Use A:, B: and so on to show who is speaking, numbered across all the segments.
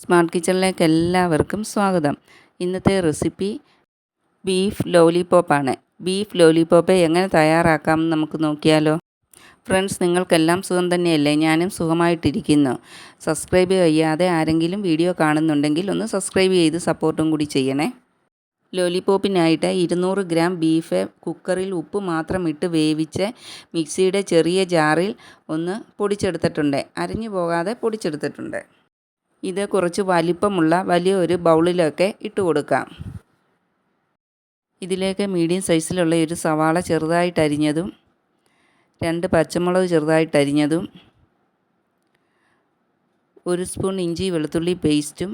A: Smart കിച്ചണിലേക്ക് എല്ലാവർക്കും സ്വാഗതം. ഇന്നത്തെ റെസിപ്പി ബീഫ് ലോലിപോപ്പാണ്. ബീഫ് ലോലിപോപ്പ് എങ്ങനെ തയ്യാറാക്കാമെന്ന് നമുക്ക് നോക്കിയാലോ? ഫ്രണ്ട്സ് നിങ്ങൾക്കെല്ലാം സുഖം തന്നെയല്ലേ? ഞാനും സുഖമായിട്ടിരിക്കുന്നു. സബ്സ്ക്രൈബ് ചെയ്യാതെ ആരെങ്കിലും വീഡിയോ കാണുന്നുണ്ടെങ്കിൽ ഒന്ന് സബ്സ്ക്രൈബ് ചെയ്ത് സപ്പോർട്ടും കൂടി ചെയ്യണേ. ലോലിപോപ്പിനായിട്ട് ഇരുന്നൂറ് ഗ്രാം ബീഫ് കുക്കറിൽ ഉപ്പ് മാത്രം ഇട്ട് വേവിച്ച് മിക്സിയുടെ ചെറിയ ജാറിൽ ഒന്ന് പൊടിച്ചെടുത്തിട്ടുണ്ട്. അരിഞ്ഞു പോകാതെ പൊടിച്ചെടുത്തിട്ടുണ്ട്. ഇത് കുറച്ച് വലിപ്പമുള്ള വലിയ ഒരു ബൗളിലൊക്കെ ഇട്ട് കൊടുക്കാം. ഇതിലേക്ക് മീഡിയം സൈസിലുള്ള ഒരു സവാള ചെറുതായിട്ട് അരിഞ്ഞതും രണ്ട് പച്ചമുളക് ചെറുതായിട്ട് അരിഞ്ഞതും ഒരു സ്പൂൺ ഇഞ്ചി വെളുത്തുള്ളി പേസ്റ്റും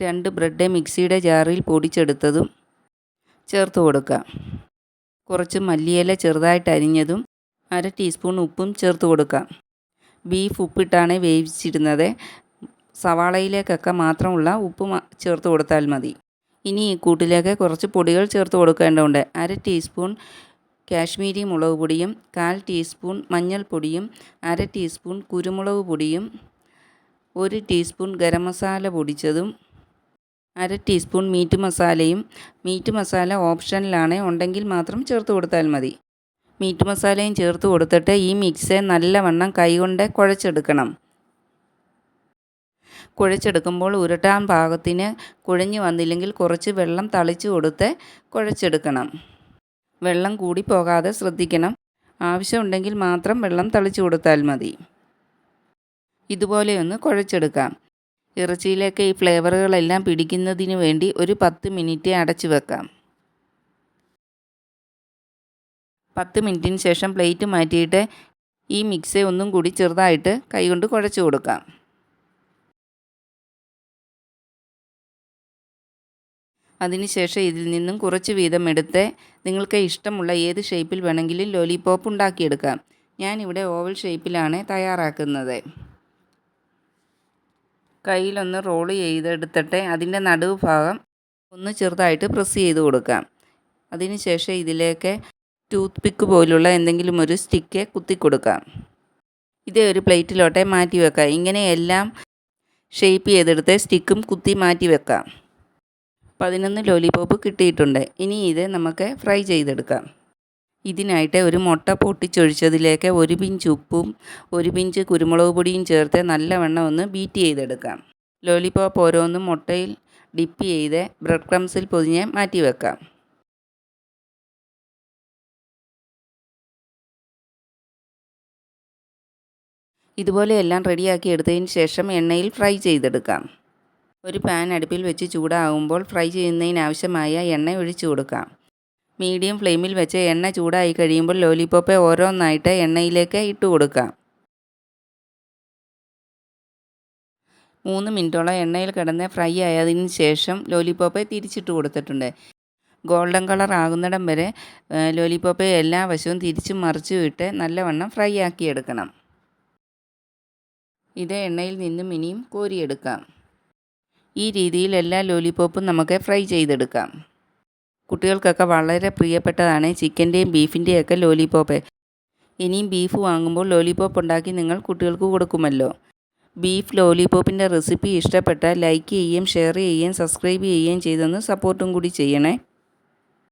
A: രണ്ട് ബ്രെഡ് മിക്സിയുടെ ജാറിൽ പൊടിച്ചെടുത്തതും ചേർത്ത് കൊടുക്കാം. കുറച്ച് മല്ലിയില ചെറുതായിട്ട് അരിഞ്ഞതും അര ടീസ്പൂൺ ഉപ്പും ചേർത്ത് കൊടുക്കാം. ബീഫ് ഉപ്പിട്ടാണ് വേവിച്ചിരുന്നത്. സവാളയിലേക്കൊക്കെ മാത്രമുള്ള ഉപ്പ് ചേർത്ത് കൊടുത്താൽ മതി. ഇനി ഈ കൂട്ടിലേക്ക് കുറച്ച് പൊടികൾ ചേർത്ത് കൊടുക്കേണ്ടതുണ്ട്. അര ടീസ്പൂൺ കാശ്മീരി മുളക് പൊടിയും കാൽ ടീസ്പൂൺ മഞ്ഞൾപ്പൊടിയും അര ടീസ്പൂൺ കുരുമുളക് പൊടിയും ഒരു ടീസ്പൂൺ ഗരം മസാല പൊടിച്ചതും അര ടീസ്പൂൺ മീറ്റ് മസാലയും. മീറ്റ് മസാല ഓപ്ഷനിലാണ്. ഉണ്ടെങ്കിൽ മാത്രം ചേർത്ത് കൊടുത്താൽ മതി. മീറ്റ് മസാലയും ചേർത്ത് കൊടുത്തിട്ട് ഈ മിക്സ് നല്ലവണ്ണം കൈകൊണ്ട് കുഴച്ചെടുക്കണം. കുഴച്ചെടുക്കുമ്പോൾ ഉരുട്ടാൻ പാകത്തിന് കുഴഞ്ഞു വന്നില്ലെങ്കിൽ കുറച്ച് വെള്ളം തളിച്ചു കൊടുത്ത് കുഴച്ചെടുക്കണം. വെള്ളം കൂടി പോകാതെ ശ്രദ്ധിക്കണം. ആവശ്യമുണ്ടെങ്കിൽ മാത്രം വെള്ളം തളിച്ചു കൊടുത്താൽ മതി. ഇതുപോലെ ഒന്ന് കുഴച്ചെടുക്കാം. ഇറച്ചിയിലേക്ക് ഈ ഫ്ലേവറുകളെല്ലാം പിടിക്കുന്നതിന് വേണ്ടി ഒരു പത്ത് മിനിറ്റ് അടച്ചു വെക്കാം. പത്ത് മിനിറ്റിന് ശേഷം പ്ലേറ്റ് മാറ്റിയിട്ട് ഈ മിക്സ് ഒന്നും കൂടി ചെറുതായിട്ട് കൈകൊണ്ട് കുഴച്ച് കൊടുക്കാം. അതിനുശേഷം ഇതിൽ നിന്നും കുറച്ച് വീതം എടുത്ത് നിങ്ങൾക്ക് ഇഷ്ടമുള്ള ഏത് ഷേപ്പിൽ വേണമെങ്കിലും ലോലിപോപ്പ് ഉണ്ടാക്കിയെടുക്കാം. ഞാനിവിടെ ഓവൽ ഷേപ്പിലാണ് തയ്യാറാക്കുന്നത്. കയ്യിലൊന്ന് റോൾ ചെയ്തെടുത്തിട്ട് അതിന്റെ നടുവ് ഭാഗം ഒന്ന് ചെറുതായിട്ട് പ്രസ് ചെയ്ത് കൊടുക്കാം. അതിനുശേഷം ഇതിലേക്ക് ടൂത്ത് പിക്ക് പോലുള്ള എന്തെങ്കിലും ഒരു സ്റ്റിക്ക് കുത്തി കൊടുക്കാം ഇതേ ഒരു പ്ലേറ്റിലോട്ടെ മാറ്റി വെക്കാം. ഇങ്ങനെ എല്ലാം ഷേപ്പ് ചെയ്തെടുത്ത് സ്റ്റിക്കും കുത്തി മാറ്റി വെക്കാം. പതിനൊന്ന് ലോലിപോപ്പ് കിട്ടിയിട്ടുണ്ട്. ഇനി ഇത് നമുക്ക് ഫ്രൈ ചെയ്തെടുക്കാം. ഇതിനായിട്ട് ഒരു മുട്ട പൊട്ടിച്ചൊഴിച്ചതിലേക്ക് ഒരു പിഞ്ച് ഉപ്പും ഒരു പിഞ്ച് കുരുമുളക് പൊടിയും ചേർത്ത് നല്ലവണ്ണം ഒന്ന് ബീറ്റ് ചെയ്തെടുക്കാം. ലോലിപോപ്പ് ഓരോന്നും മുട്ടയിൽ ഡിപ്പ് ചെയ്ത് ബ്രെഡ് ക്രംസിൽ പൊതിഞ്ഞ് മാറ്റി വെക്കാം. ഇതുപോലെ എല്ലാം റെഡിയാക്കി എടുത്തതിന് ശേഷം എണ്ണയിൽ ഫ്രൈ ചെയ്തെടുക്കാം. ഒരു പാൻ അടുപ്പിൽ വെച്ച് ചൂടാകുമ്പോൾ ഫ്രൈ ചെയ്യുന്നതിനാവശ്യമായ എണ്ണ ഒഴിച്ചു കൊടുക്കാം. മീഡിയം ഫ്ലെയിമിൽ വെച്ച് എണ്ണ ചൂടായി കഴിയുമ്പോൾ ലോലിപോപ്പ് ഓരോന്നായിട്ട് എണ്ണയിലേക്ക് ഇട്ട് കൊടുക്കാം. മൂന്ന് മിനിറ്റോളം എണ്ണയിൽ കിടന്ന് ഫ്രൈ ആയതിന് ശേഷം ലോലിപോപ്പ് തിരിച്ചിട്ട് കൊടുത്തിട്ടുണ്ട്. ഗോൾഡൻ കളർ ആകുന്നിടം വരെ ലോലിപോപ്പ് എല്ലാ വശവും തിരിച്ചും മറിച്ചും ഇട്ട് നല്ലവണ്ണം ഫ്രൈ ആക്കി എടുക്കണം ഇത് എണ്ണയിൽ നിന്നും ഇനിയും കോരിയെടുക്കാം. ഈ രീതിയിൽ എല്ലാ ലോലിപോപ്പും നമുക്ക് ഫ്രൈ ചെയ്തെടുക്കാം. കുട്ടികൾക്കൊക്കെ വളരെ പ്രിയപ്പെട്ടതാണ് ചിക്കന്റെയും ബീഫിന്റെയും ഒക്കെ ലോലിപോപ്പ്. ഇനിയും ബീഫ് വാങ്ങുമ്പോൾ ലോലിപോപ്പ് ഉണ്ടാക്കി നിങ്ങൾ കുട്ടികൾക്ക് കൊടുക്കുമല്ലോ. ബീഫ് ലോലിപോപ്പിന്റെ റെസിപ്പി ഇഷ്ടപ്പെട്ടാൽ ലൈക്ക് ചെയ്യുകയും ഷെയർ ചെയ്യുകയും സബ്സ്ക്രൈബ് ചെയ്യുകയും ചെയ്തൊന്ന് സപ്പോർട്ടും കൂടി ചെയ്യണേ.